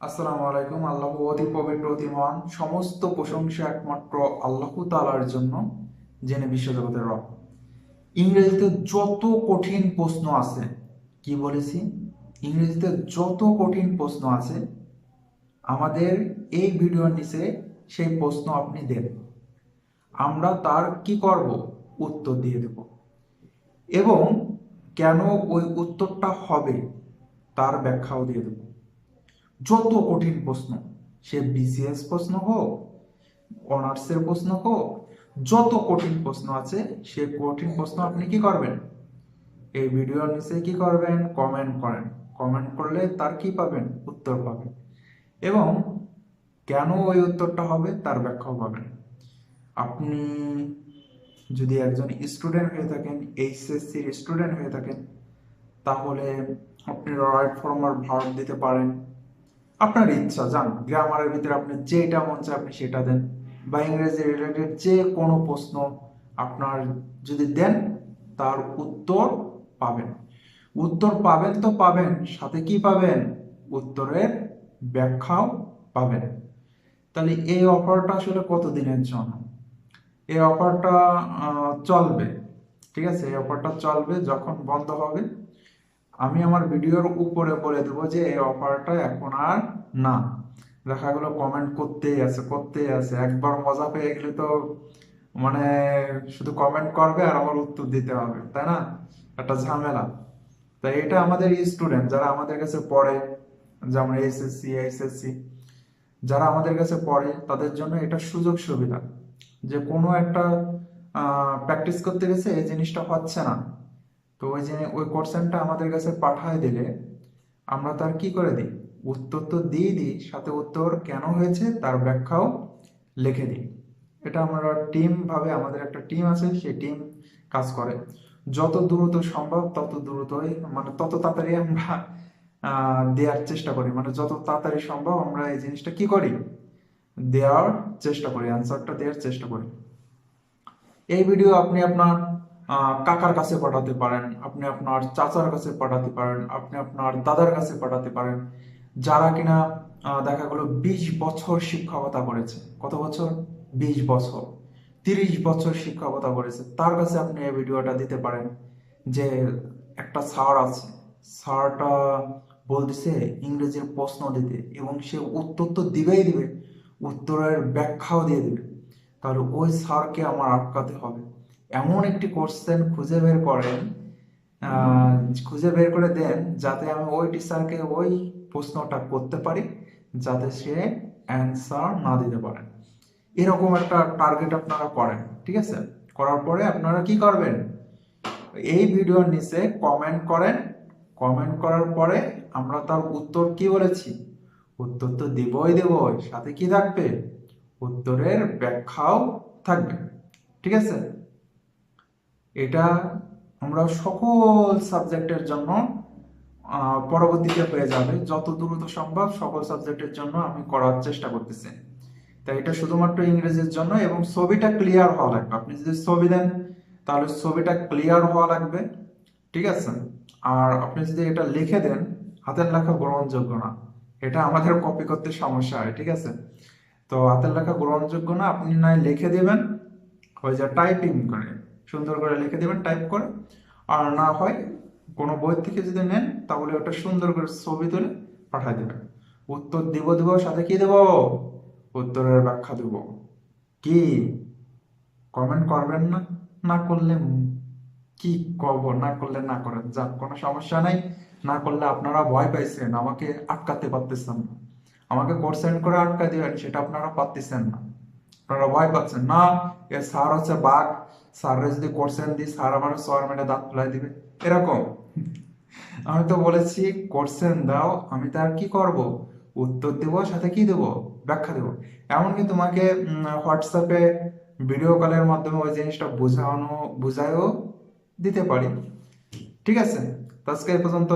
আসসালামু আলাইকুম, আল্লাহ অতি পবিত্র অতি মহান সমস্ত প্রশংসা একমাত্র আল্লাহ তালার জন্য জেনে বিশ্বজগতের রব। ইংরেজিতে যত কঠিন প্রশ্ন আছে, কি বলেছি? ইংরেজিতে যত কঠিন প্রশ্ন আছে, আমাদের এই ভিডিওর নিচে সেই প্রশ্ন আপনি দেন। আমরা তার কি করব? উত্তর দিয়ে দেব। এবং কেন ওই উত্তরটা হবে, তার ব্যাখ্যাও দিয়ে দেব। যত কঠিন প্রশ্ন, সে বিসিএস প্রশ্ন হোক, অনার্সের প্রশ্ন হোক, যত কঠিন প্রশ্ন আছে, সে কঠিন প্রশ্ন আপনি কি করবেন? এই ভিডিওর নিচে কি করবেন? কমেন্ট করেন। কমেন্ট করলে তার কি পাবেন? উত্তর পাবেন। এবং কেন ওই উত্তরটা হবে তার ব্যাখ্যাও পাবেন। আপনি যদি একজন স্টুডেন্ট হয়ে থাকেন এইচএসসির স্টুডেন্ট হয়ে থাকেন, তাহলে আপনি রাইট ফর্মার ভার্ব দিতে পারেন। আপনার ইচ্ছা যান গ্রামারের ভিতরে আপনি যেটা মন চায় আপনি সেটা দেন বা ইংরেজি রিলেটেড যে কোনো প্রশ্ন আপনার যদি দেন, তার উত্তর পাবেন। উত্তর পাবেন তো পাবেন, সাথে কি পাবেন? উত্তরের ব্যাখ্যাও পাবেন। তাহলে এই অফারটা আসলে কতদিনের জন্য? এই অফারটা চলবে, ঠিক আছে? এই অফারটা চলবে যখন বন্ধ হবে আমি আমার ভিডিওর উপরে বলে দেবো যে এই অফারটা এখন আর না। দেখা গেলো কমেন্ট করতেই আছে করতেই আছে। একবার মজা পেয়ে গেলে তো মানে শুধু কমেন্ট করবে আর আমার উত্তর দিতে হবে, তাই না? একটা ঝামেলা। তাই এটা আমাদের স্টুডেন্ট যারা আমাদের কাছে পড়ে, যেমন এসএসসি এইচএসসি যারা আমাদের কাছে পড়ে, তাদের জন্য এটা সুযোগ সুবিধা। যে কোনো একটা প্র্যাকটিস করতে গেছে, এই জিনিসটা হচ্ছে না। তো ওই যে ওই কোশ্চেনটা আমাদের কাছে পাঠায় দিলে আমরা তার কি করে দিই? উত্তর তো দিয়ে দিই, সাথে উত্তর কেন হয়েছে তার ব্যাখ্যাও লিখে দিই। এটা আমরা টিম ভাবে, আমাদের একটা টিম আছে, সেই টিম কাজ করে। যত দ্রুত সম্ভব, তত দ্রুতই মানে তত তাড়াতাড়ি আমরা দেওয়ার চেষ্টা করি। মানে যত তাড়াতাড়ি সম্ভব আমরা এই জিনিসটা কি করি? দেওয়ার চেষ্টা করি অ্যান্সারটা দেওয়ার চেষ্টা করি। এই ভিডিও আপনি আপনার কাকার কাছে পাঠাতে পারেন, আপনি আপনার চাচার কাছে পাঠাতে পারেন, আপনি আপনার দাদার কাছে পাঠাতে পারেন। যারা কিনা দেখা গেল বিশ বছর শিক্ষকতা করেছে। কত বছর? বিশ বছর। তিরিশ বছর শিক্ষকতা করেছে। তার কাছে আপনি এই ভিডিওটা দিতে পারেন যে একটা স্যার আছে। স্যারটা বলতেছে ইংরেজির প্রশ্ন দিতে এবং সে উত্তর তো দিবেই দিবে, উত্তরের ব্যাখ্যাও দিয়ে দিবে। তাহলে ওই স্যারকে আমার আটকাতে হবে। এমন একটি কোশ্চেন খুঁজে বের করেন খুঁজে বের করে দেন যাতে আমি ওই টিচারকে ওই প্রশ্নটা করতে পারি, যাতে সে অ্যান্সার না দিতে পারেন এরকম একটা টার্গেট আপনারা করেন, ঠিক আছে? করার পরে আপনারা কি করবেন? এই ভিডিওর নিচে কমেন্ট করেন। কমেন্ট করার পরে আমরা তার উত্তর কি বলেছি? উত্তর তো দেবই দেবই, সাথে কি থাকবে? উত্তরের ব্যাখ্যাও থাকবে, ঠিক আছে? এটা আমরা সকল সাবজেক্টের জন্য পরবর্তীতে হয়ে যাবে। যত দ্রুত সম্ভব সকল সাবজেক্টের জন্য আমি করার চেষ্টা করতেছি। তাই এটা শুধুমাত্র ইংরেজির জন্য এবং ছবিটা ক্লিয়ার হওয়া লাগবে। আপনি যদি ছবি দেন, তাহলে ছবিটা ক্লিয়ার হওয়া লাগবে। ঠিক আছে? আর আপনি যদি এটা লিখে দেন, হাতের লেখা গ্রহণযোগ্য না। এটা আমাদের কপি করতে সমস্যা হয়, ঠিক আছে? তো হাতের লেখা গ্রহণযোগ্য না, আপনি নয় লিখে দেবেন। ওই যে টাইপিং করে। সুন্দর করে লিখে দেবেন টাইপ করে। আর না হয় কোনো বই থেকে যদি নেন, তাহলে ওটা সুন্দর করে ছবি তুলে পাঠিয়ে দেবেন। উত্তর দিব দিব, সাথে কি দেব? উত্তরের ব্যাখ্যা দেব। কি? কমেন্ট করবেন না? না করলে কি কব না করলে না করেন, যাক, কোনো সমস্যা নাই। না করলে আপনারা ভয় পাইছেন, আমাকে আটকাতে পারতেছেন না। আমাকে কোর্সেন্ট করে আটকা দিবেন, সেটা আপনারা পারতেছেন না। আপনারা ভয় পাচ্ছেন না। এ স্যার হচ্ছে বাঘ স্যাররে যদি কোর্সেন দিই স্যার আমার সর মেরে দাঁত ফুলাই দিবে। এরকম। আমি তো বলেছি, কোর্সেন দাও, আমি তার কি করব? উত্তর দেব, সাথে কি দেব? ব্যাখ্যা দেব। এমনকি তোমাকে হোয়াটসঅ্যাপে ভিডিও কলের মাধ্যমে ওই জিনিসটা বোঝানো, বোঝায়ও দিতে পারি। ঠিক আছে? আজকে এই পর্যন্ত